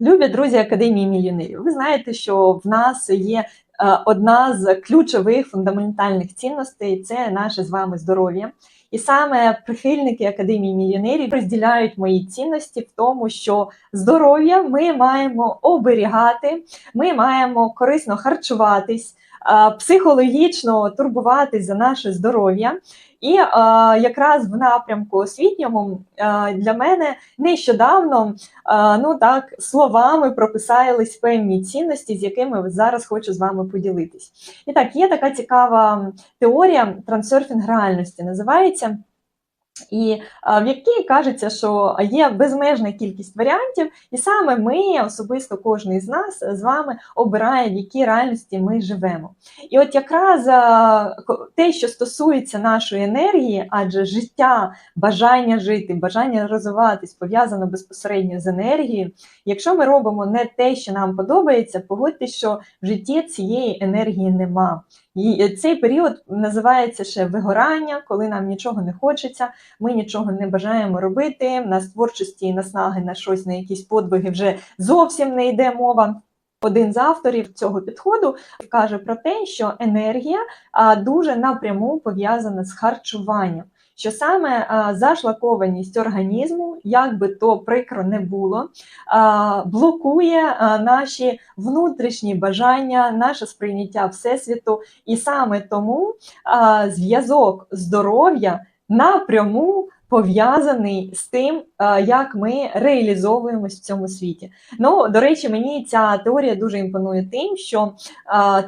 Любі друзі Академії мільйонерів, ви знаєте, що в нас є е, одна з ключових фундаментальних цінностей це наше з вами здоров'я. І саме прихильники Академії мільйонерів розділяють мої цінності в тому, що здоров'я ми маємо оберігати, ми маємо корисно харчуватись, е, психологічно турбуватись за наше здоров'я. І е, якраз в напрямку освітньому е, для мене нещодавно е, ну так словами прописались певні цінності, з якими зараз хочу з вами поділитись. І так, є така цікава теорія трансерфінг реальності, називається. І в якій кажеться, що є безмежна кількість варіантів, і саме ми, особисто кожен з нас, з вами обирає, в якій реальності ми живемо. І от якраз те, що стосується нашої енергії, адже життя, бажання жити, бажання розвиватись пов'язано безпосередньо з енергією. Якщо ми робимо не те, що нам подобається, погодьте, що в житті цієї енергії нема. І цей період називається ще вигорання, коли нам нічого не хочеться, ми нічого не бажаємо робити. Нас творчості і наснаги на щось, на якісь подвиги вже зовсім не йде мова. Один з авторів цього підходу каже про те, що енергія дуже напряму пов'язана з харчуванням. Що саме зашлакованість організму, як би то прикро не було, блокує наші внутрішні бажання, наше сприйняття всесвіту, і саме тому зв'язок здоров'я напряму пов'язаний з тим, як ми реалізовуємось в цьому світі. Ну, до речі, мені ця теорія дуже імпонує тим, що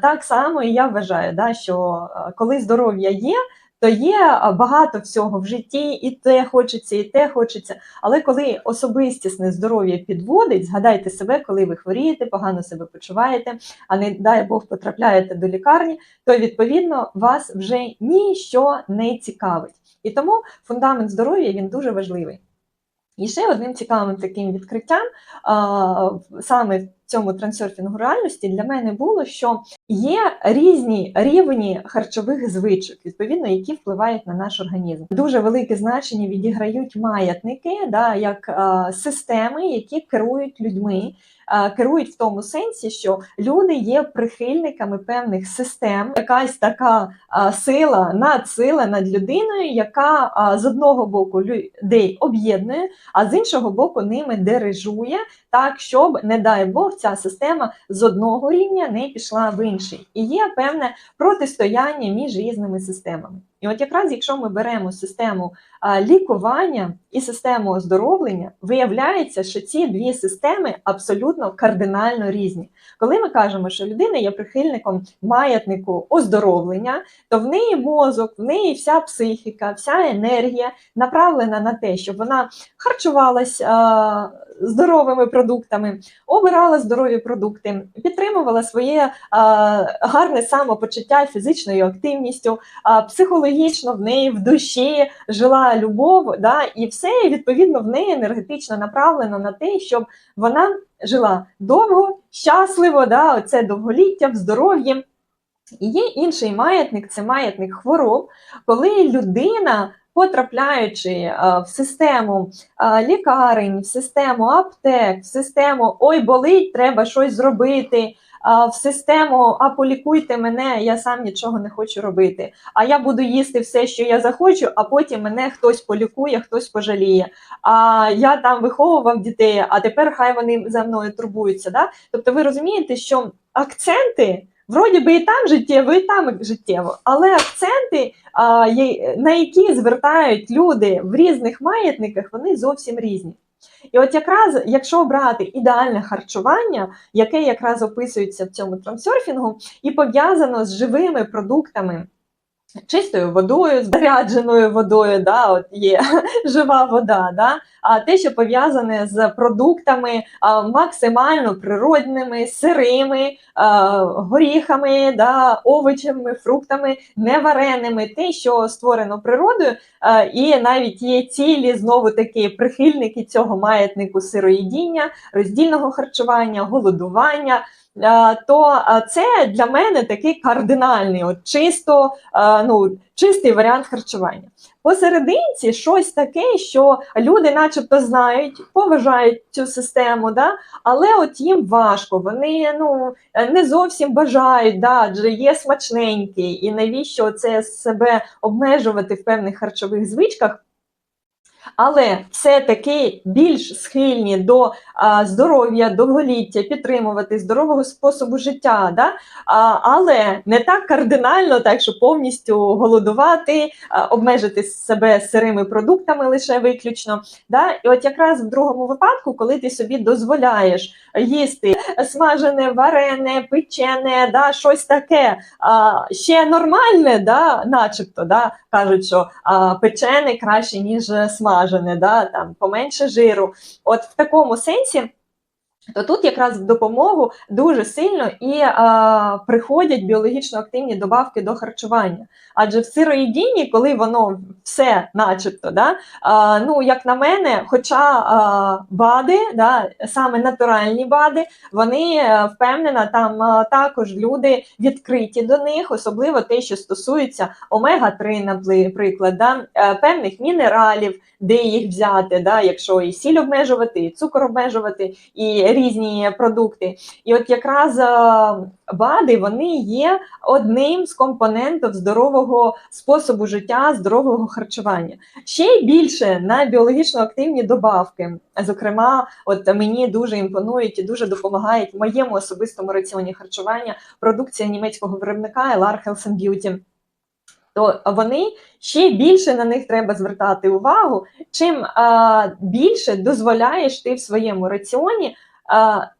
так само і я вважаю, да, що коли здоров'я є. То є багато всього в житті, і те хочеться, і те хочеться. Але коли особистісне здоров'я підводить, згадайте себе, коли ви хворієте, погано себе почуваєте, а не дай Бог потрапляєте до лікарні, то відповідно вас вже ніщо не цікавить. І тому фундамент здоров'я він дуже важливий. І ще одним цікавим таким відкриттям саме цьому трансерфінгу реальності для мене було, що є різні рівні харчових звичок, відповідно, які впливають на наш організм. Дуже велике значення відіграють маятники, да, як а, системи, які керують людьми. Керують в тому сенсі, що люди є прихильниками певних систем, якась така сила, надсила над людиною, яка з одного боку людей об'єднує, а з іншого боку ними дирижує так, щоб, не дай Бог, ця система з одного рівня не пішла в інший. І є певне протистояння між різними системами. І от якраз якщо ми беремо систему лікування і систему оздоровлення, виявляється, що ці дві системи абсолютно кардинально різні. Коли ми кажемо, що людина є прихильником маятнику оздоровлення, то в неї мозок, в неї вся психіка, вся енергія направлена на те, щоб вона харчувалась здоровими продуктами, обирала здорові продукти, підтримувала своє гарне самопочуття фізичною активністю, а, психологічно в неї в душі жила любов, да, і все відповідно в неї енергетично направлено на те, щоб вона жила довго, щасливо, да, оце довголіття в здоров'ї. І є інший маятник це маятник хвороб, коли людина, потрапляючи в систему лікарень, в систему аптек, в систему ой, болить, треба щось зробити. В систему а полікуйте мене, я сам нічого не хочу робити. А я буду їсти все, що я захочу, а потім мене хтось полікує, хтось пожаліє. А я там виховував дітей, а тепер хай вони за мною турбуються. Да? Тобто, ви розумієте, що акценти. Вроді би і там життєво, і там життєво, але акценти, на які звертають люди в різних маятниках, вони зовсім різні. І от якраз, якщо обрати ідеальне харчування, яке якраз описується в цьому трансерфінгу, і пов'язано з живими продуктами, чистою водою, зарядженою водою, да, от є жива вода, да, а те, що пов'язане з продуктами а, максимально природними, сирими, а, горіхами, да, овочами, фруктами, невареними, те, що створено природою, а, і навіть є цілі знову таки прихильники цього маятнику сироїдіння, роздільного харчування, голодування. А, То це для мене такий кардинальний, от чисто ну, чистий варіант харчування. Посерединці щось таке, що люди, начебто, знають, поважають цю систему, да? але от їм важко, вони ну, не зовсім бажають, да? адже є смачненький, і навіщо це себе обмежувати в певних харчових звичках. Але все-таки більш схильні до здоров'я, довголіття, підтримувати здорового способу життя, да? але не так кардинально, так що повністю голодувати, обмежити себе сирими продуктами лише виключно. Да? І от якраз в другому випадку, коли ти собі дозволяєш їсти смажене, варене, печене, да, щось таке ще нормальне, да, начебто, да, кажуть, що печене краще, ніж смажене, да, там, поменше жиру. От в такому сенсі. То тут якраз в допомогу дуже сильно і а, приходять біологічно активні добавки до харчування. Адже в сироїдінні, коли воно все, начебто, да, а, ну як на мене, хоча а, БАДи, да, саме натуральні БАДи, вони е, впевнена, там а, також люди відкриті до них, особливо те, що стосується омега-3, наприклад, да, е, певних мінералів, де їх взяти, да, якщо і сіль обмежувати, і цукор обмежувати, і різні продукти. І от якраз е, БАДи вони є одним з компонентів здорового способу життя, здорового харчування. Ще більше на біологічно активні добавки. Зокрема, от мені дуже імпонують і дуже допомагають в моєму особистому раціоні харчування продукція німецького виробника LR Health and Beauty. То вони ще більше на них треба звертати увагу. Чим а, більше дозволяєш ти в своєму раціоні,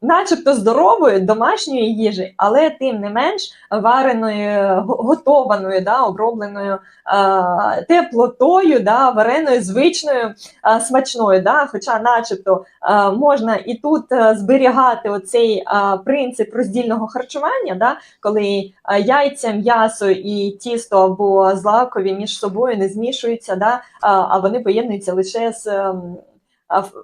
начебто здорової домашньої їжі, але тим не менш вареною, готованою, да, обробленою теплотою, да, вареною, звичною, смачною. Да, Хоча, начебто, можна і тут зберігати оцей принцип роздільного харчування, да, коли яйця, м'ясо і тісто або злакові між собою не змішуються, да, а, а вони поєднуються лише з ем,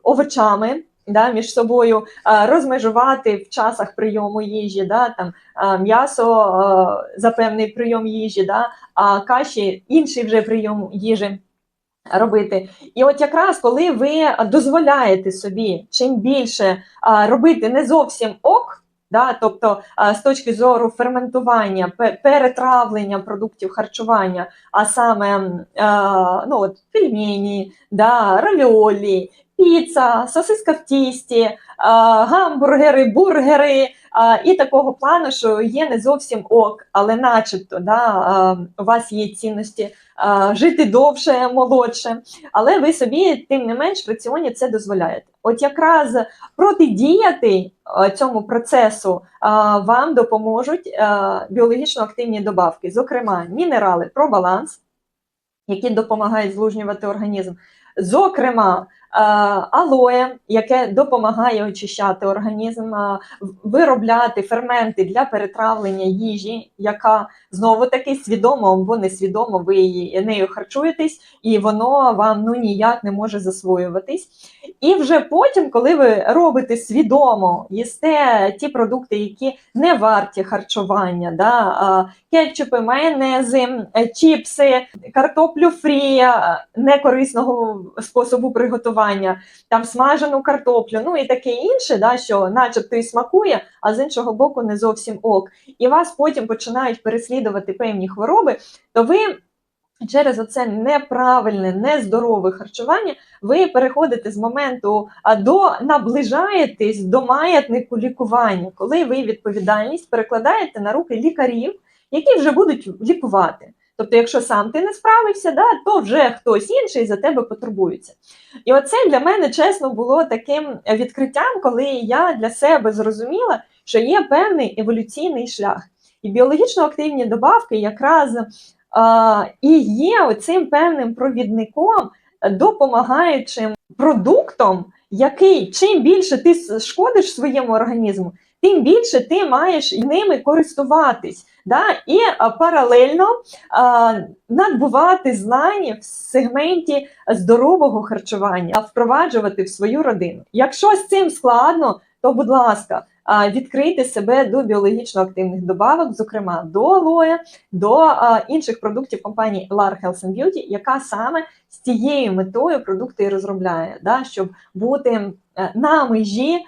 овочами. Да, між собою а, розмежувати в часах прийому їжі, да, там а, м'ясо а, за певний прийом їжі, да, а каші інший вже прийом їжі робити. І от якраз коли ви дозволяєте собі чим більше робити не зовсім ок. Да, тобто з точки зору ферментування, перетравлення продуктів харчування, а саме ну, от, пельмені, да, равіолі, піца, сосиска в тісті, гамбургери, бургери і такого плану, що є не зовсім ок, але начебто да, у вас є цінності жити довше, молодше, але ви собі тим не менш в раціоні це дозволяєте. От якраз протидіяти цьому процесу вам допоможуть біологічно активні добавки, зокрема мінерали пробаланс, які допомагають злужнювати організм. Зокрема, а, алоє, яке допомагає очищати організм, виробляти ферменти для перетравлення їжі, яка знову таки свідомо або несвідомо ви нею харчуєтесь, і воно вам ну ніяк не може засвоюватись. І вже потім, коли ви робите свідомо, їсте ті продукти, які не варті харчування, да, кетчупи, майонези, е, чіпси, картоплю фрі е, некорисного способу приготування, там смажену картоплю, ну і таке інше, да, що начебто і смакує, а з іншого боку не зовсім ок. І вас потім починають переслідувати певні хвороби, то ви. Через оце неправильне, нездорове харчування ви переходите з моменту до наближаєтесь до маятнику лікування, коли ви відповідальність перекладаєте на руки лікарів, які вже будуть лікувати. Тобто, якщо сам ти не справився, да, то вже хтось інший за тебе потурбується. І оце для мене чесно було таким відкриттям, коли я для себе зрозуміла, що є певний еволюційний шлях. І біологічно активні добавки якраз а, і є оцим певним провідником, допомагаючим продуктом, який чим більше ти шкодиш своєму організму, тим більше ти маєш ними користуватись. Да? І паралельно а, надбувати знання в сегменті здорового харчування, впроваджувати в свою родину. Якщо з цим складно, то будь ласка, а, відкрити себе до біологічно активних добавок, зокрема до алоє, до а, інших продуктів компанії LAR Health and Beauty, яка саме з цією метою продукти розробляє, да, щоб бути е, на межі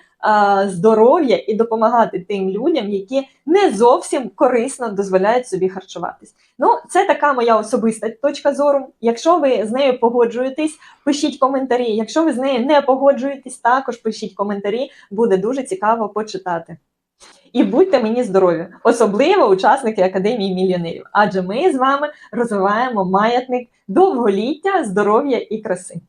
здоров'я і допомагати тим людям, які не зовсім корисно дозволяють собі харчуватись. Ну, це така моя особиста точка зору. Якщо ви з нею погоджуєтесь, пишіть коментарі. Якщо ви з нею не погоджуєтесь, також пишіть коментарі, буде дуже цікаво почитати. І будьте мені здорові, особливо учасники Академії мільйонерів, адже ми з вами розвиваємо маятник довголіття, здоров'я і краси.